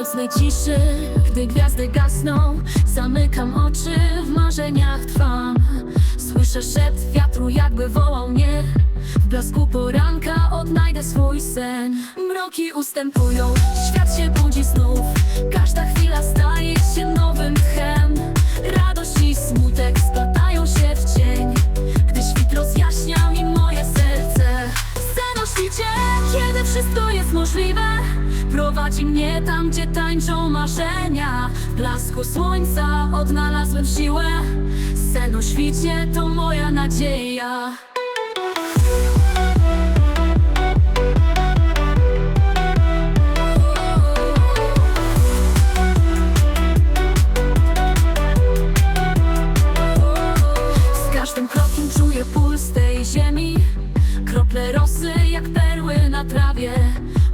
nocnej ciszy, gdy gwiazdy gasną Zamykam oczy, w marzeniach trwam. Słyszę szept wiatru, jakby wołał mnie. W blasku poranka odnajdę swój sen. Mroki ustępują, świat się budzi znów. Każda chwila świcie, kiedy wszystko jest możliwe? Prowadzi mnie tam, gdzie tańczą marzenia. W blasku słońca odnalazłem siłę. Sen o świcie to moja nadzieja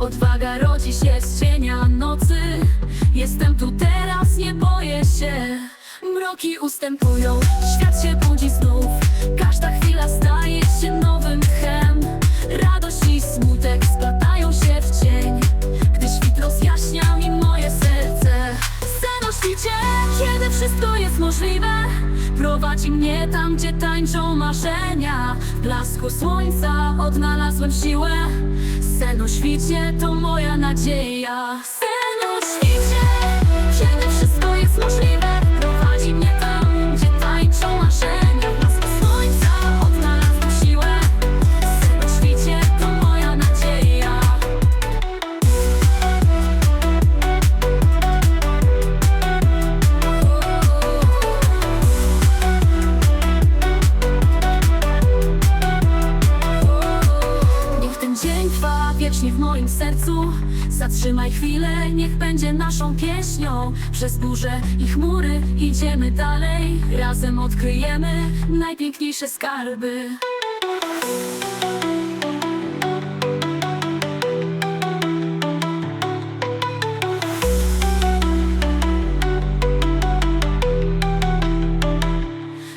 Odwaga rodzi się z cienia nocy. Jestem tu teraz, nie boję się. Mroki ustępują, świat się budzi znów. Każda chwila staje się nowym tchem. Radość i smutek splatają się w cień. Gdy świt rozjaśnia mi moje serce. Sen świcie, kiedy wszystko jest możliwe. Prowadzi mnie tam, gdzie tańczą marzenia. W blasku słońca odnalazłem siłę Sen świcie to moja nadzieja. Sen świcie, kiedy wszystko jest możliwe trwa wiecznie w moim sercu. Zatrzymaj chwilę, niech będzie naszą pieśnią. Przez burze i chmury idziemy dalej. Razem odkryjemy najpiękniejsze skarby.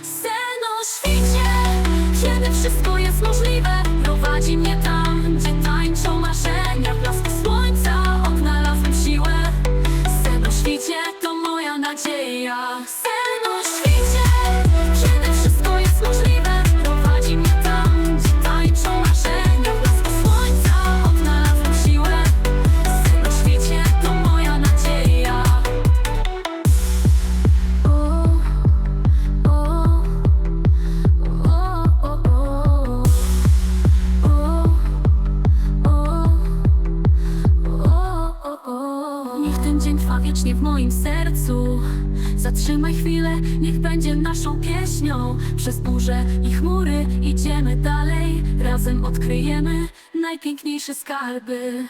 Sen o świcie, kiedy wszystko jest możliwe Prowadzi mnie tam, nadzieja wiecznie w moim sercu. Zatrzymaj chwilę, niech będzie naszą pieśnią. Przez burze i chmury idziemy dalej. Razem odkryjemy najpiękniejsze skarby